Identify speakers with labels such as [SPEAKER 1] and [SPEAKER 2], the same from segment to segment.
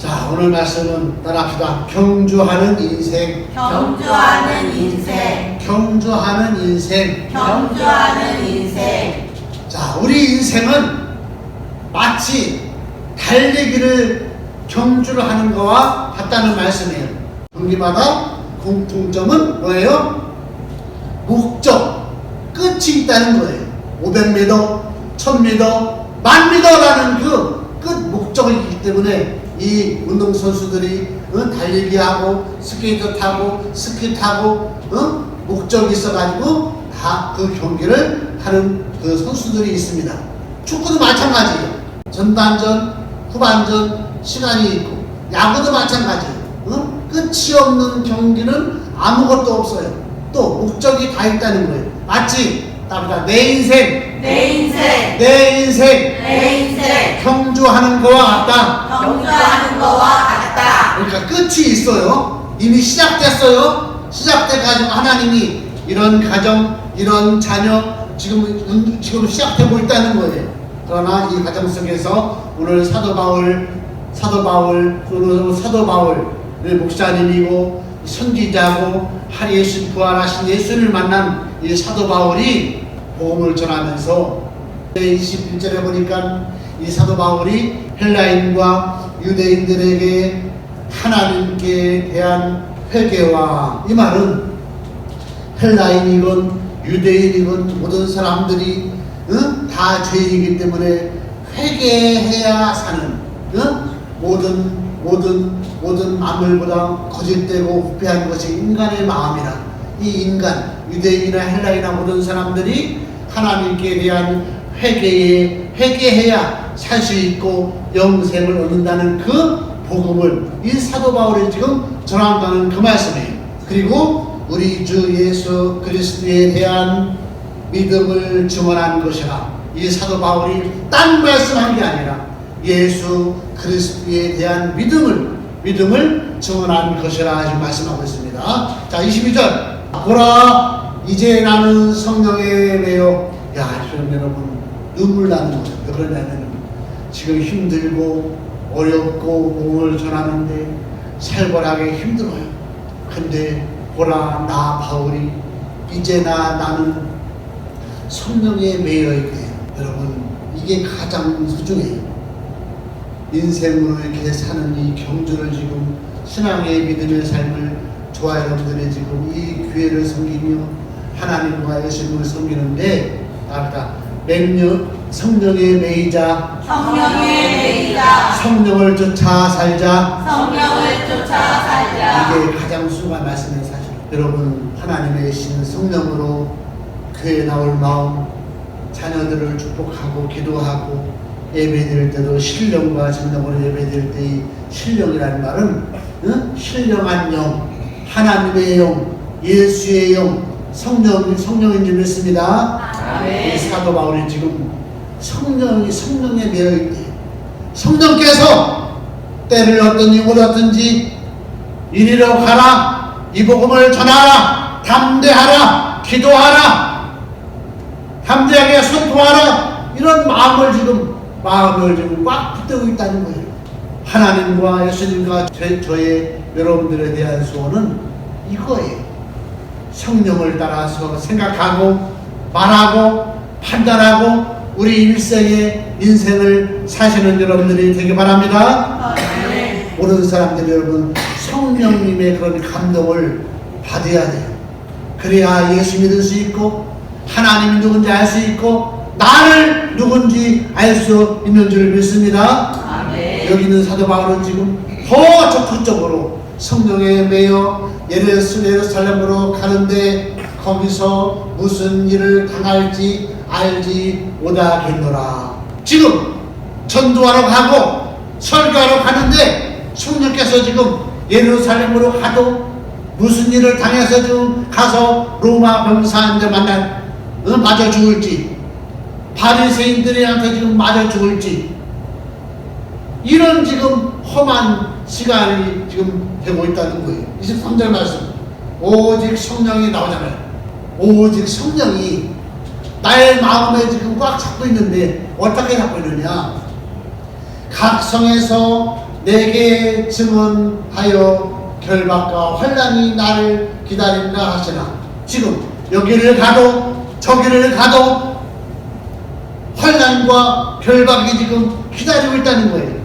[SPEAKER 1] 자, 오늘 말씀은 따라합시다. 경주하는 인생,
[SPEAKER 2] 경주하는 인생,
[SPEAKER 1] 경주하는 인생.
[SPEAKER 2] 경주하는 인생,
[SPEAKER 1] 자, 우리 인생은 마치 달리기를 경주를 하는 거와 같다는 말씀이에요. 경기마다 공통점은 뭐예요? 목적, 끝이 있다는 거예요. 500m, 1000m, 만미터라는 그 끝 목적이 있기 때문에 이 운동 선수들이 어, 달리기 하고 스케이트 타고 스키 타고 어? 목적이 있어가지고 다 그 경기를 하는 그 선수들이 있습니다. 축구도 마찬가지예요. 전반전, 후반전 시간이 있고 야구도 마찬가지예요. 어? 끝이 없는 경기는 아무것도 없어요. 또 목적이 다 있다는 거예요. 마치 답니다. 내 인생,
[SPEAKER 2] 내 인생,
[SPEAKER 1] 내 인생
[SPEAKER 2] 내 인생,
[SPEAKER 1] 경주하는 거와 같다.
[SPEAKER 2] 경주하는 거와 같다.
[SPEAKER 1] 그러니까 끝이 있어요. 이미 시작됐어요. 시작돼가지고 하나님이 이런 가정, 이런 자녀 지금 운- 지금 시작되고 있다는 거예요. 그러나 이 과정 속에서 오늘 사도 바울, 사도 바울, 오늘 사도 바울 목사님이고 선지자고 한 예수 부활하신 예수를 만난 이 사도 바울이 복음을 전하면서 21절에 보니까 이 사도 바울이 헬라인과 유대인들에게 하나님께 대한 회개와 이 말은 헬라인이건 유대인이건 모든 사람들이 응? 다 죄인이기 때문에 회개해야 사는 응? 모든 모든 모든 만물보다 거짓되고 부패한 것이 인간의 마음이라 이 인간 유대인이나 헬라이나 모든 사람들이 하나님께 대한 회개에 회개해야 살 수 있고 영생을 얻는다는 그 복음을 이 사도 바울이 지금 전한다는 그 말씀이에요. 그리고 우리 주 예수 그리스도에 대한 믿음을 증언한 것이라 이 사도 바울이 딴 말씀한 게 아니라 예수 그리스도에 대한 믿음을 믿음을 증언한 것이라 지금 말씀하고 있습니다. 자 22절 보라 이제 나는 성령에 매여 야 지금 여러분 눈물 나는 거죠. 왜 그러냐면 지금 힘들고 어렵고 몸을 전하는데 살벌하게 힘들어요. 근데 보라 나 바울이 이제 나 나는 성령에 매여 있대요. 여러분 이게 가장 소중해요. 인생으로 이렇게 사는 이 경주를 지금 신앙의 믿음의 삶을 저와 여러분들이 지금 이 교회를 섬기며 하나님과 예수님을 섬기는데 아까 맹력 성령의 매이자
[SPEAKER 2] 성령의 매이자,
[SPEAKER 1] 성령을 쫓아 살자
[SPEAKER 2] 성령을 쫓아 살자.
[SPEAKER 1] 이게 가장 순간 말씀의 사실. 여러분 하나님의 신 성령으로 교회 나올 마음, 자녀들을 축복하고 기도하고 예배드릴 때도 신령과 진정으로 예배드릴 때이 신령이라는 말은 응? 신령한 영, 하나님의 영, 예수의 영, 성령 성령인 줄 믿습니다. 이
[SPEAKER 2] 아멘.
[SPEAKER 1] 사도 바울이 지금 성령이 성령에 매여 있대. 성령께서 때를 어떤 이유로 어떤지 이리로 가라 이 복음을 전하라 담대하라 기도하라 담대하게 선포하라 이런 마음을 지금 마음을 지금 꽉 붙들고 있다는 거예요. 하나님과 예수님과 저, 저의 여러분들에 대한 소원은 이거예요. 성령을 따라서 생각하고 말하고 판단하고 우리 일생의 인생을 사시는 여러분들이 되기 바랍니다. 모든 사람들 여러분 성령님의 그런 감동을 받아야 돼요. 그래야 예수 믿을 수 있고 하나님이 누군지 알 수 있고 나를 누군지 알 수 있는 줄 믿습니다.
[SPEAKER 2] 아멘.
[SPEAKER 1] 여기 있는 사도 바울은 지금 더 적극적으로 성령에 매여 예루살- 예루살렘으로 가는데 거기서 무슨 일을 당할지 알지 못하겠노라. 지금 전도하러 가고 설교하러 가는데 성령께서 지금 예루살렘으로 가도 무슨 일을 당해서 지금 가서 로마 병사한테 만나 어, 맞아 죽을지 바리새인들한테 지금 맞아 죽을지 이런 지금 험한 시간이 지금 되고 있다는 거예요. 23절 말씀. 오직 성령이 나오잖아요. 오직 성령이 나의 마음에 지금 꽉 잡고 있는데 어떻게 잡고 있느냐? 각 성에서 내게 증언하여 결박과 환란이 나를 기다린다 하시나 지금 여기를 가도 저기를 가도 환란과 결박이 지금 기다리고 있다는 거예요.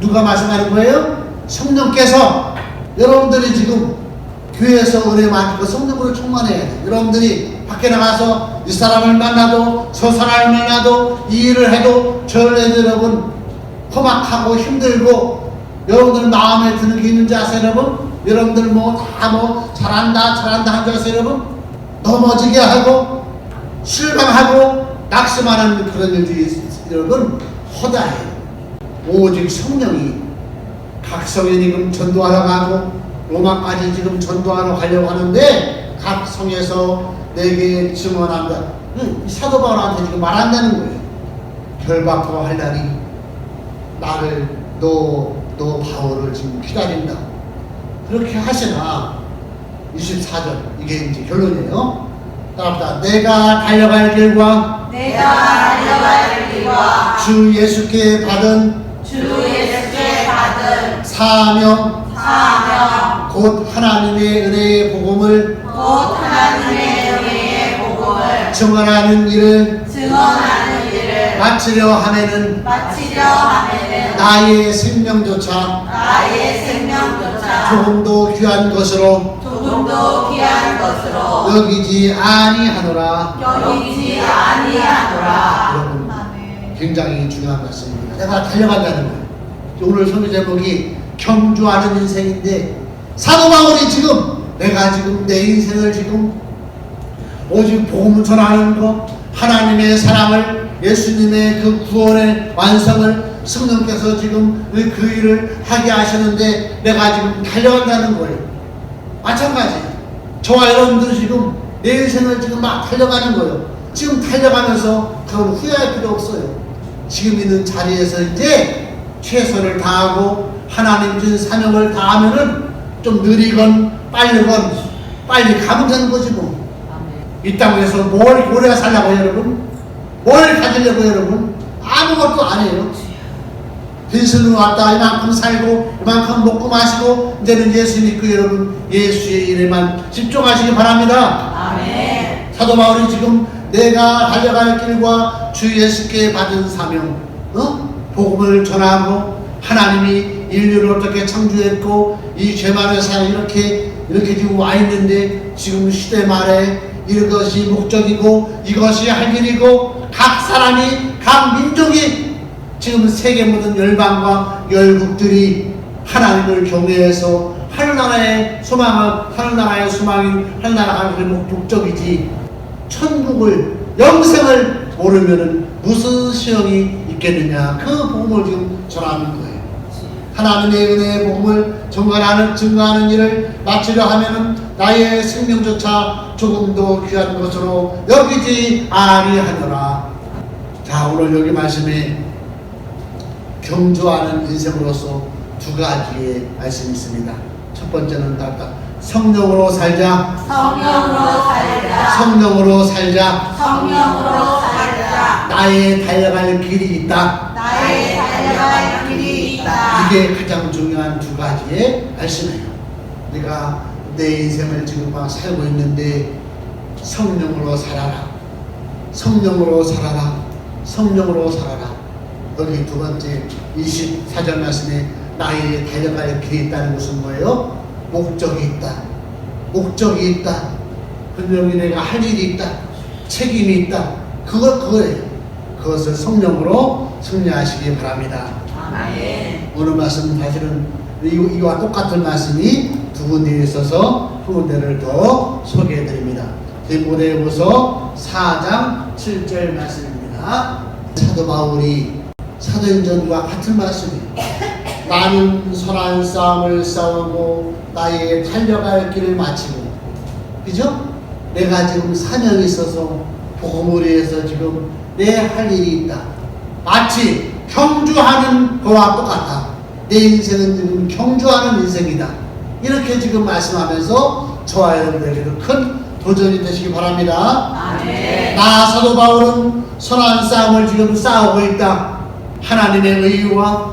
[SPEAKER 1] 누가 말씀하는 거예요? 성령께서 여러분들이 지금 교회에서 은혜 많고 성령으로 충만해야 돼. 여러분들이 밖에 나가서 이 사람을 만나도 저 사람을 만나도 이 일을 해도 저를 여러분 험악하고 힘들고 여러분들 마음에 드는 게 있는지 아세요 여러분? 여러분들 뭐 다뭐 잘한다 잘한다 하는 줄 아세요 여러분? 넘어지게 하고 실망하고 낙심하는 그런 일들이 여러분 허다해요. 오직 성령이 각 성에 지금 전도하러 가고 로마까지 지금 전도하러 가려고 하는데 각 성에서 내게 증언한다. 응, 이 사도 바울한테 지금 말한다는 거예요. 결박과 환란이 나를 너, 너 바울을 지금 기다린다. 그렇게 하시나 24절 이게 이제 결론이에요. 따라합니다. 내가 달려갈 길과
[SPEAKER 2] 내가 달려갈 길과
[SPEAKER 1] 주 예수께 받은
[SPEAKER 2] 주 예수께 받은
[SPEAKER 1] 사명
[SPEAKER 2] 사명
[SPEAKER 1] 곧 하나님의 은혜의 복음을
[SPEAKER 2] 곧 하나님의 은혜의 복음을
[SPEAKER 1] 증언하는 일을
[SPEAKER 2] 증언하는 일을
[SPEAKER 1] 마치려 하면은
[SPEAKER 2] 마치려 하면은
[SPEAKER 1] 나의 생명조차
[SPEAKER 2] 나의 생명조차
[SPEAKER 1] 조금도 귀한 것으로
[SPEAKER 2] 조금도 귀한 것으로
[SPEAKER 1] 여기지 아니하노라.
[SPEAKER 2] 여기지 아니하노라.
[SPEAKER 1] 여러분 굉장히 중요한 말씀입니다. 내가 달려간다는 거예요. 오늘 설교 제목이 경주하는 인생인데 사도 바울이 지금 내가 지금 내 인생을 지금 오직 복음을 전하는 것 하나님의 사랑을 예수님의 그 구원의 완성을 성령께서 지금 그 일을 하게 하시는데 내가 지금 달려간다는 거예요. 마찬가지. 저와 여러분들은 지금 내 인생을 지금 막 달려가는 거예요. 지금 달려가면서 그건 후회할 필요 없어요. 지금 있는 자리에서 이제 최선을 다하고 하나님 준 사명을 다하면은 좀 느리건 빠르건 빨리 가면 되는 뭐. 이 땅에서 뭘 오래 살라고 여러분? 뭘 가지려고 여러분? 아무것도 안 해요. 빈스는 왔다 이만큼 살고 이만큼 먹고 마시고 이제는 예수 믿고 여러분 예수의 일에만 집중하시기 바랍니다.
[SPEAKER 2] 아멘.
[SPEAKER 1] 사도 바울이 지금 내가 달려갈 길과 주 예수께 받은 사명, 어? 복음을 전하고 하나님이 인류를 어떻게 창조했고 이 죄만의 사람 이렇게 이렇게 지금 와 있는데 지금 시대 말에 이것이 목적이고 이것이 할 일이고 각 사람이 각 민족이 지금 세계 모든 열방과 열국들이 하나님을 경외해서 하늘나라의 소망을 하늘나라의 소망인 하늘나라가 그 목적이지 천국을 영생을 모르면은 무슨 시험이 있겠느냐 그 복음을 지금 전하는 거예요. 하나님의 은혜의 복음을 증거하는 증거하는 일을 마치려 하면은 나의 생명조차 조금도 귀한 것으로 여기지 아니하노라. 자 오늘 여기 말씀에 경주하는 인생으로서 두 가지의 말씀이 있습니다. 첫 번째는 딱 성령으로 살자.
[SPEAKER 2] 성령으로 살자.
[SPEAKER 1] 성령으로 살자.
[SPEAKER 2] 성령으로 살자.
[SPEAKER 1] 나의 달려갈 길이 있다.
[SPEAKER 2] 나의
[SPEAKER 1] 이게 가장 중요한 두 가지의 말씀이에요. 내가 내 인생을 지금 막 살고 있는데 성령으로 살아라. 성령으로 살아라. 성령으로 살아라. 여기 두 번째 24절 말씀에 나의 달려갈 길이 있다는 것은 뭐예요? 목적이 있다. 목적이 있다. 분명히 내가 할 일이 있다. 책임이 있다. 그거 그거예요. 그것을 성령으로 승리하시기 바랍니다.
[SPEAKER 2] 아멘.
[SPEAKER 1] 오늘 말씀 사실은 이- 이와 똑같은 말씀이 두 군데에 있어서 두 군데를 더 소개해 드립니다. 디모데후서 4장 7절 말씀입니다. 사도 바울이 사도행전과 같은 말씀이에요. 나는 선한 싸움을 싸우고 나의 달려갈 길을 마치고 그죠? 내가 지금 사명이 있어서 복음을 위해서 지금 내 할 일이 있다. 마치 경주하는 거와 똑같다. 내 인생은 지금 경주하는 인생이다. 이렇게 지금 말씀하면서 저와 여러분에게도 큰 도전이 되시기 바랍니다.
[SPEAKER 2] 아멘.
[SPEAKER 1] 나 사도 바울은 선한 싸움을 지금 싸우고 있다. 하나님의 의와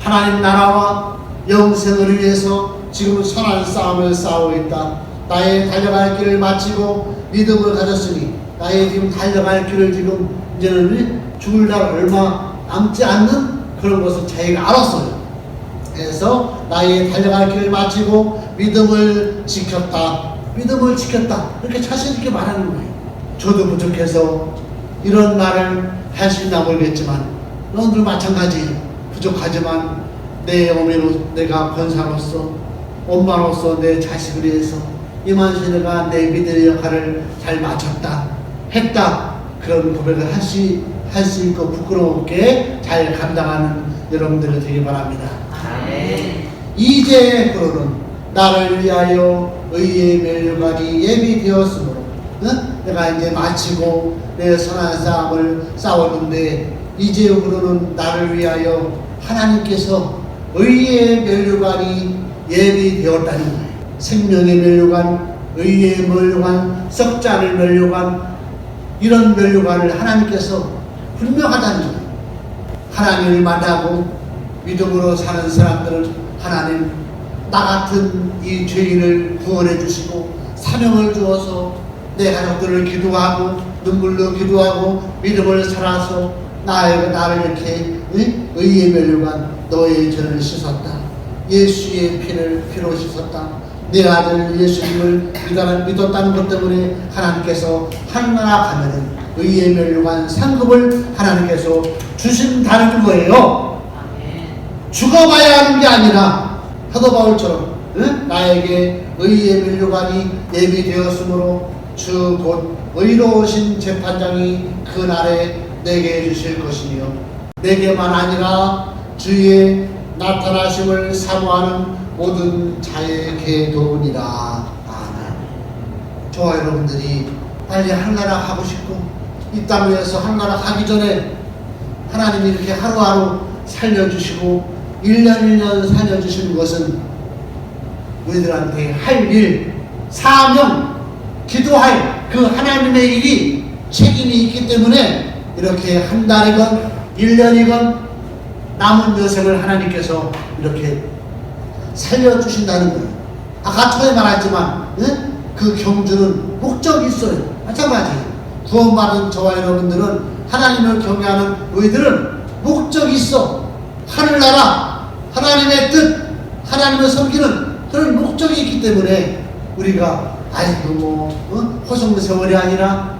[SPEAKER 1] 하나님 나라와 영생을 위해서 지금 선한 싸움을 싸우고 있다. 나의 달려갈 길을 마치고 믿음을 가졌으니 나의 지금 달려갈 길을 지금 이제는 죽을 날 얼마 남지 않는 그런 것을 자기가 알았어요. 그래서 나의 달려갈 길을 마치고 믿음을 지켰다. 믿음을 지켰다. 이렇게 자신 있게 말하는 거예요. 저도 부족해서 이런 말을 할수 있나 모르겠지만 너희들 마찬가지예요. 부족하지만 내 어미로 내가 권사로서 엄마로서 내 자식을 위해서 이만시 내가 내 믿음의 역할을 잘 마쳤다 했다 그런 고백을 할수 할 수 있고 부끄럽게 잘 감당하는 여러분들이 되기 바랍니다.
[SPEAKER 2] 아멘.
[SPEAKER 1] 이제 그러는 나를 위하여 의의 멸류관이 예비되었으므로 응? 내가 이제 마치고 내 선한 싸움을 싸웠는데 이제 그러는 나를 위하여 하나님께서 의의 멸류관이 예비되었다는 거예요. 생명의 멸류관, 의의 멸류관, 썩자를 멸류관 이런 멸류관을 하나님께서 분명하다는 거예요. 하나님을 만나고 믿음으로 사는 사람들은 하나님 나 같은 이 죄인을 구원해 주시고 사명을 주어서 내 가족들을 기도하고 눈물로 기도하고 믿음을 살아서 나의 나를 이렇게 의- 의의 멸류관 너의 죄를 씻었다 예수의 피를 피로 씻었다 내 아들 예수님을 믿었다는 것 때문에 하나님께서 하늘나라 가면은 의의 멸류관 상급을 하나님께서 주신다는 거예요. 죽어봐야 하는 게 아니라 사도 바울처럼 응? 나에게 의의 멸류관이 예비되었으므로 주 곧 의로우신 재판장이 그날에 내게 해주실 것이며 내게만 아니라 주의 나타나심을 사모하는 모든 자에게도니라 아멘 저와 여러분들이 빨리 한나라 가고 싶고 이땅 위에서 한나라 가기 전에 하나님이 이렇게 하루하루 살려주시고 1년 1년 살려주시는 것은 우리들한테 할 일, 사명, 기도할 그 하나님의 일이 책임이 있기 때문에 이렇게 한 달이건 1년이건 남은 여생을 하나님께서 이렇게 살려주신다는 거예요. 아까 처음에 말했지만 응? 그 경주는 목적이 있어요. 마찬가지예요. 구원받은 저와 여러분들은 하나님을 경외하는 우리들은 목적이 있어. 하늘나라, 하나님의 뜻, 하나님을 섬기는 그런 목적이 있기 때문에 우리가 아이고 뭐 어? 호성 세월이 아니라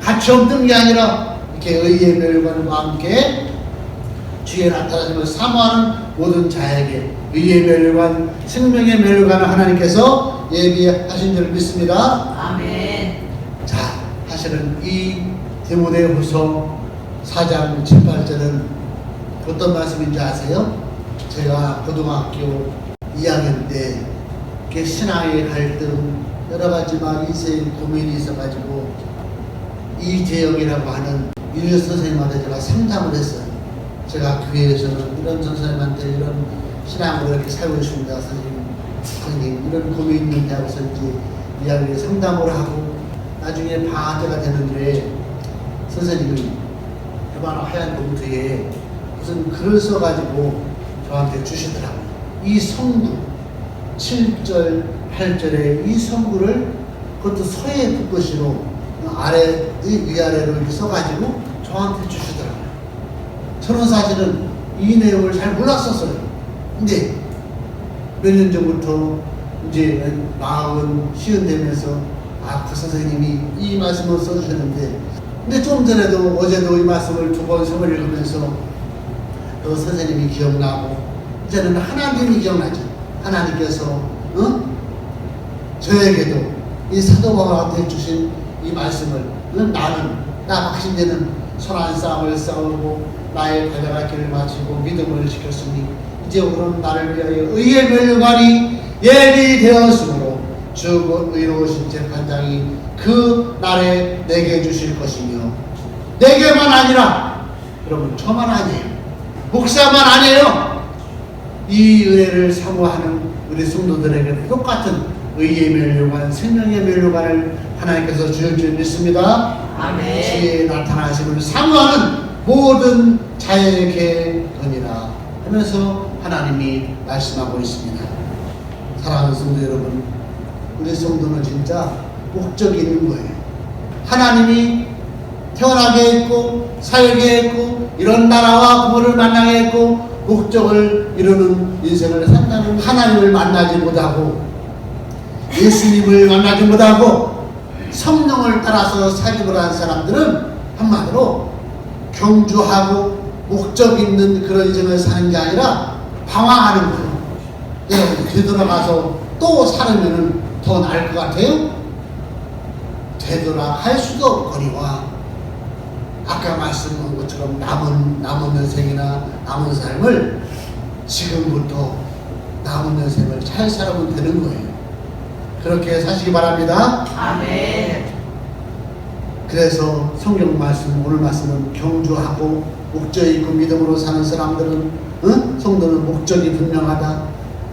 [SPEAKER 1] 가치 없는 게 아니라 이렇게 의의 멸관과 함께 주의 나타나심을 사모하는 모든 자에게 의의 멸관, 생명의 멸관을 하나님께서 예비하신 줄 믿습니다.
[SPEAKER 2] 아멘.
[SPEAKER 1] 자, 사실은 이 디모데 후서 4장 7, 8절은 어떤 말씀인지 아세요? 제가 고등학교 2학년 때 신앙의 갈등 여러 가지 막 인생 고민이 있어가지고 이재영이라고 하는 윤여 선생님한테 제가 상담을 했어요. 제가 교회에서는 이런 선생님한테 이런 신앙으로 이렇게 살고 있습니다. 선생님, 선생님 이런 고민이 하고서 이제 이야기를 상담을 하고 나중에 방학때가 되는데 선생님이 얼마나 하얀 봉투에 무슨 글을 써가지고 저한테 주시더라고요. 이 성구 7절, 8절에 이 성구를 그것도 서예 붓글씨로 아래 위아래로 써가지고 저한테 주시더라고요. 저는 사실은 이 내용을 잘 몰랐었어요. 근데 몇 년 전부터 이제 마흔 시은 되면서 아, 그 선생님이 이 말씀을 써주셨는데 근데 좀 전에도 어제도 이 말씀을 두 번, 세 번 읽으면서 그 선생님이 기억나고 이제는 하나님이 기억나죠. 하나님께서 어? 저에게도 이 사도 바울한테 주신 이 말씀을 응? 나는 나 박신재는 선한 싸움을 싸우고 나의 달려갈 길을 마치고 믿음을 지켰으니 이제 오늘은 나를 위하여 의의 멸류관이 예비되었으므로 주곧 의로우신 재판장이 그 날에 내게 주실 것이며 내게만 아니라 여러분 저만 아니에요 목사만 아니에요 이 은혜를 사모하는 우리 성도들에게 똑같은 의의 멸류관, 생명의 멸류관을 하나님께서 주실 줄 믿습니다.
[SPEAKER 2] 아멘.
[SPEAKER 1] 주의 나타나심을 사모하는 모든 자에게 은이라 하면서 하나님이 말씀하고 있습니다. 사랑하는 성도 여러분, 우리 성도는 진짜 목적이 있는 거예요. 하나님이 태어나게 했고 살게 했고 이런 나라와 부모를 만나게 했고 목적을 이루는 인생을 산다는 하나님을 만나지 못하고 예수님을 만나지 못하고 성령을 따라서 살림을 한 사람들은 한마디로 경주하고 목적 있는 그런 인생을 사는 게 아니라 방황하는 거예요. 여러분 되돌아가서 또 살으면 더 나을 것 같아요? 되돌아갈 수도 없거니와 아까 말씀한 것처럼 남은 남은 인생이나 남은 삶을 지금부터 남은 인생을 잘 살아보면 되는 거예요. 그렇게 사시기 바랍니다.
[SPEAKER 2] 아멘.
[SPEAKER 1] 그래서 성경 말씀 오늘 말씀은 경주하고 목적 있고 믿음으로 사는 사람들은 응? 성도는 목적이 분명하다.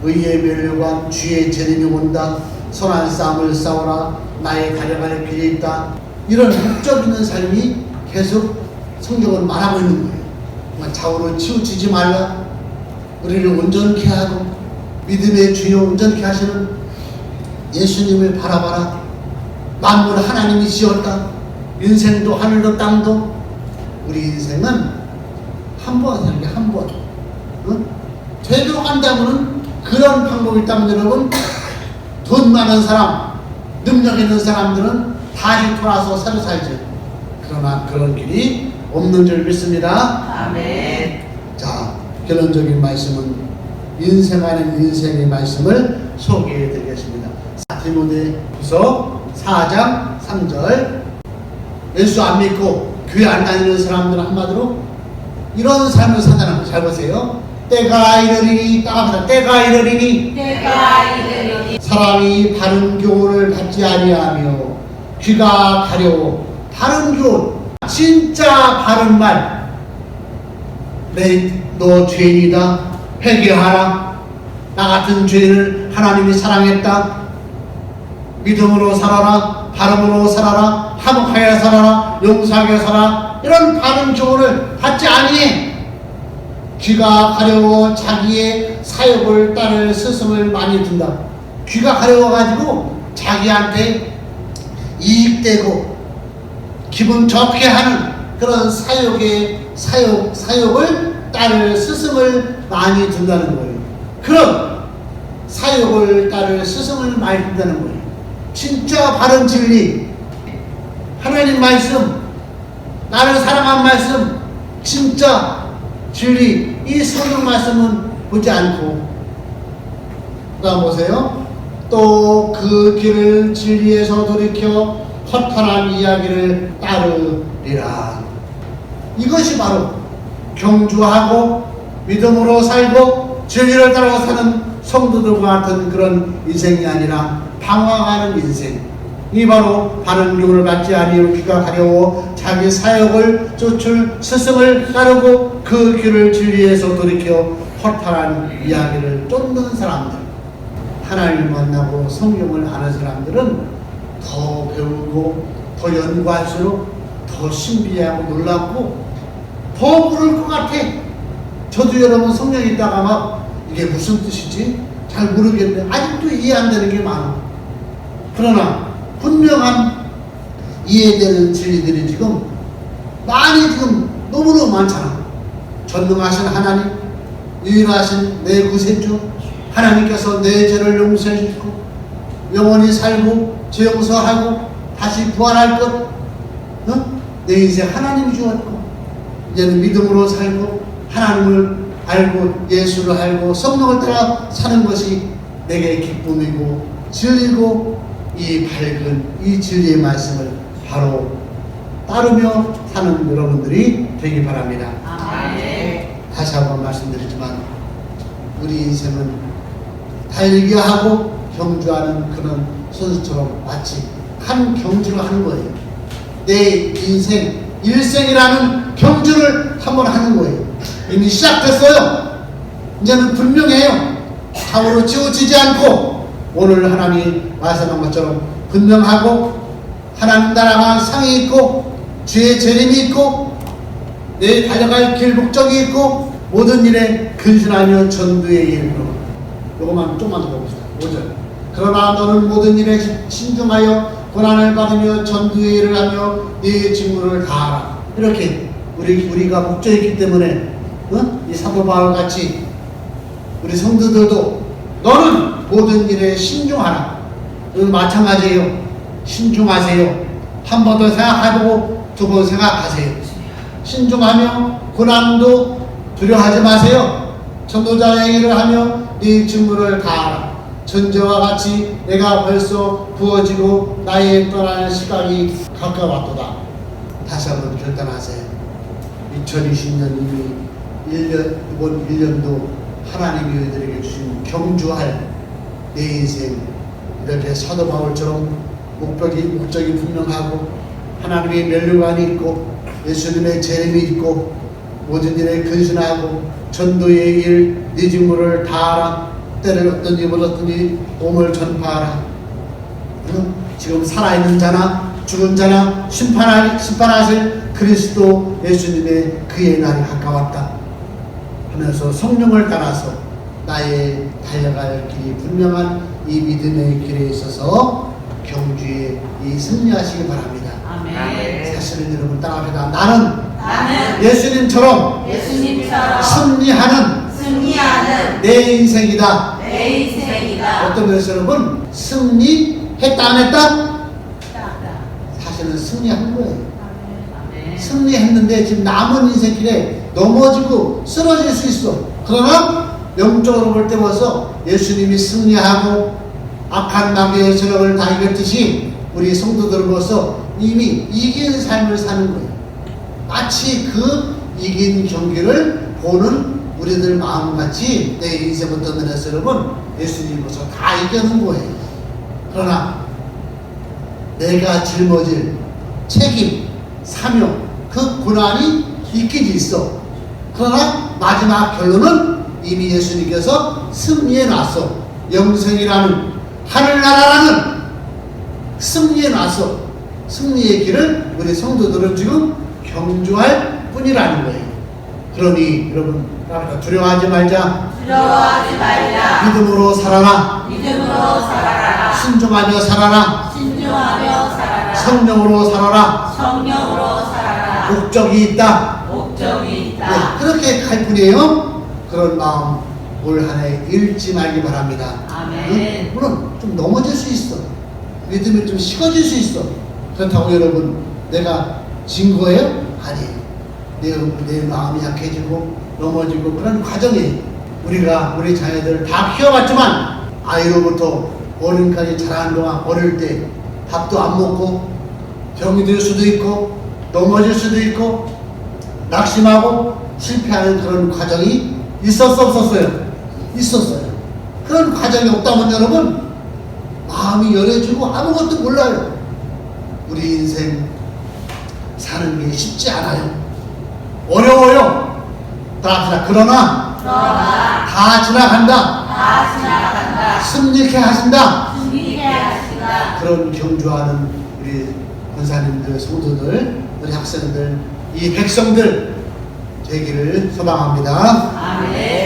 [SPEAKER 1] 의의 멸류관 주의 재림이 온다. 선한 싸움을 싸워라. 나의 가려갈 길이 있다. 이런 목적 있는 삶이 계속 성경은 말하고 있는 거예요. 좌우로 치우치지 말라. 우리를 온전케 하고 믿음의 주여 온전케 하시는 예수님을 바라봐라. 만물 하나님이 지었다. 인생도 하늘도 땅도 우리 인생은 한 번 사는 게한 번. 응? 되돌아간다면은 그런 방법이 있다면 여러분 돈 많은 사람, 능력 있는 사람들은 다시 돌아서 새로 살죠. 그러나 그런 길이 없는 줄 믿습니다.
[SPEAKER 2] 아멘.
[SPEAKER 1] 자, 결론적인 말씀은 인생 아닌 인생의 말씀을 소개해 드리겠습니다. 디모데후서 4장 3절 예수 안 믿고 교회 안 다니는 사람들은 한마디로 이런 삶을 산다는 거잘 보세요. 때가 이르리니 따갑니다. 때가 이르리니
[SPEAKER 2] 내가 이르리니
[SPEAKER 1] 사람이 바른 교훈을 받지 아니하며 귀가 가려워 바른 교훈 진짜 바른 말. 내 너 죄인이다. 회개하라. 나 같은 죄인을 하나님이 사랑했다. 믿음으로 살아라. 바름으로 살아라. 화목하여 살아라. 용서하게 살아라. 이런 바른 교훈을 받지 아니해. 귀가 가려워 자기의 사역을 따를 스승을 많이 둔다. 귀가 가려워가지고 자기한테 이익되고 기분 좋게 하는 그런 사역의 사역 사역을 따를 스승을 많이 둔다는 거예요. 그런 사역을 따를 스승을 많이 둔다는 거예요. 진짜 바른 진리, 하나님 말씀, 나를 사랑한 말씀, 진짜 진리, 이 성경 말씀은 보지 않고, 그다음 보세요. 또 그 길을 진리에서 돌이켜 허탄한 이야기를 따르리라. 이것이 바로 경주하고 믿음으로 살고 진리를 따라 사는 성도들과 같은 그런 인생이 아니라 방황하는 인생. 이 바로 바른 교훈을 받지 아니하고 귀가 가려워 자기 사역을 쫓을 스승을 따르고 그 길을 진리에서 돌이켜 허탈한 이야기를 쫓는 사람들. 하나님을 만나고 성경을 아는 사람들은 더 배우고 더 연구할수록 더 신비하고 놀랍고 더 모를 것 같아. 저도 여러분 성경 읽다가 막 이게 무슨 뜻이지? 잘 모르겠는데 아직도 이해 안 되는 게 많아. 그러나 분명한 이해되는 진리들이 지금 많이 지금 너무너무 많잖아. 전능하신 하나님, 유일하신 내 구세주, 하나님께서 내 죄를 용서해 주시고 영원히 살고 죄 용서하고 다시 부활할 것, 어? 내 인생 하나님이 주었고 이제는 믿음으로 살고 하나님을 알고 예수를 알고 성령을 따라 사는 것이 내게 기쁨이고 진리고 이 밝은 이 진리의 말씀을 바로 따르며 사는 여러분들이 되기 바랍니다.
[SPEAKER 2] 아멘.
[SPEAKER 1] 다시 한번 말씀드리지만 우리 인생은 달리기 하고 경주하는 그런 선수처럼 마치 한 경주를 하는 거예요. 내 인생 일생이라는 경주를 한번 하는 거예요. 이미 시작됐어요. 이제는 분명해요. 좌우로 치우치지 않고 오늘 하나님이 말씀한 것처럼 분명하고 하나님 나라가 상이 있고 주의 재림이 있고 내 달려갈 길 목적이 있고 모든 일에 그 근신하며 전도에 이르노 요것만 좀만 더 봅시다. 5절. 그러나 너는 모든 일에 신중하여 고난을 받으며 전도의 일을 하며 네 직무를 다하라. 이렇게 우리, 우리가 목적이기 때문에 어? 이 사도 바울 같이 우리 성도들도 너는 모든 일에 신중하라. 그 마찬가지예요. 신중하세요. 한 번 더 생각해보고 두 번 생각하세요. 신중하며 고난도 두려워하지 마세요. 전도자의 일을 하며 네 직무를 다하라. 전제와 같이 내가 벌써 부어지고 나의 떠나는 시간이 가까웠도다. 다시 한번 결단하세요. 2020년 이미 1년, 이번 1년도 하나님이 우리들에게 주신 경주할 내 인생 이렇게 사도 바울처럼 목적이, 목적이 분명하고 하나님의 멸류관이 있고 예수님의 재림이 있고 모든 일에 근신하고 전도의 일, 네 직무를 다하라 때를 얻든지 못 얻든지 몸을 전파하라 응? 지금 살아있는 자나 죽은 자나 심판하, 심판하실 그리스도 예수님의 그의 날이 가까웠다 하면서 성령을 따라서 나의 달려갈 길이 분명한 이 믿음의 길에 있어서 경주에 이 승리하시기 바랍니다.
[SPEAKER 2] 아멘.
[SPEAKER 1] 사실은 여러분 따라합니다. 나는 예수님처럼
[SPEAKER 2] 예수님처럼
[SPEAKER 1] 승리하는
[SPEAKER 2] 승리하는
[SPEAKER 1] 내 인생이다.
[SPEAKER 2] 내 인생이다.
[SPEAKER 1] 어떤 면에서 여러분 승리했다 안 했다? 사실은 승리한 거예요. 승리했는데 지금 남은 인생길에 넘어지고 쓰러질 수 있어. 그러나 영적으로 볼 때 벌써 예수님이 승리하고 악한 마귀의 세력을 다 이겼듯이 우리 성도들로서 이미 이긴 삶을 사는 거예요. 마치 그 이긴 경기를 보는 우리들 마음같이 내 인생 어떤 면에서 여러분 예수님으로서 다 이겨는 거예요. 그러나 내가 짊어질 책임, 사명, 그 고난이 있긴 있어. 그러나 마지막 결론은 이미 예수님께서 승리해 놨어. 영생이라는 하늘나라라는 승리해 놨어. 승리의 길을 우리 성도들은 지금 경주할 뿐이라는 거예요. 그러니 여러분 두려워하지 말자.
[SPEAKER 2] 두려워하지 말라.
[SPEAKER 1] 믿음으로 살아라.
[SPEAKER 2] 믿음으로 살아라.
[SPEAKER 1] 신중하며 살아라.
[SPEAKER 2] 신중하며 살아라.
[SPEAKER 1] 성령으로 살아라.
[SPEAKER 2] 성령으로 살아라.
[SPEAKER 1] 목적이 있다.
[SPEAKER 2] 목적이
[SPEAKER 1] 네,
[SPEAKER 2] 있다.
[SPEAKER 1] 그렇게 갈 뿐이에요. 그런 마음 올 한해 잃지 말기 바랍니다.
[SPEAKER 2] 아멘.
[SPEAKER 1] 응? 물론 좀 넘어질 수 있어. 믿음이 좀 식어질 수 있어. 그렇다고 여러분 내가 진 거예요? 아니에요. 내, 내 마음이 약해지고 넘어지고 그런 과정이 우리가 우리 자녀들 다 키워봤지만 아이로부터 어른까지 자라는 동안 어릴 때 밥도 안 먹고 병이 들 수도 있고 넘어질 수도 있고 낙심하고 실패하는 그런 과정이 있었어 없었어요? 있었어요. 그런 과정이 없다면 여러분 마음이 열해지고 아무것도 몰라요. 우리 인생 사는 게 쉽지 않아요. 어려워요. 그러나 그러나
[SPEAKER 2] 그러나
[SPEAKER 1] 다 지나간다.
[SPEAKER 2] 다 지나간다.
[SPEAKER 1] 승리케 하신다.
[SPEAKER 2] 승리케 하시다.
[SPEAKER 1] 그런 경주하는 우리 권사님들, 성도들, 우리 학생들, 이 백성들 되기를 소망합니다.
[SPEAKER 2] 아멘.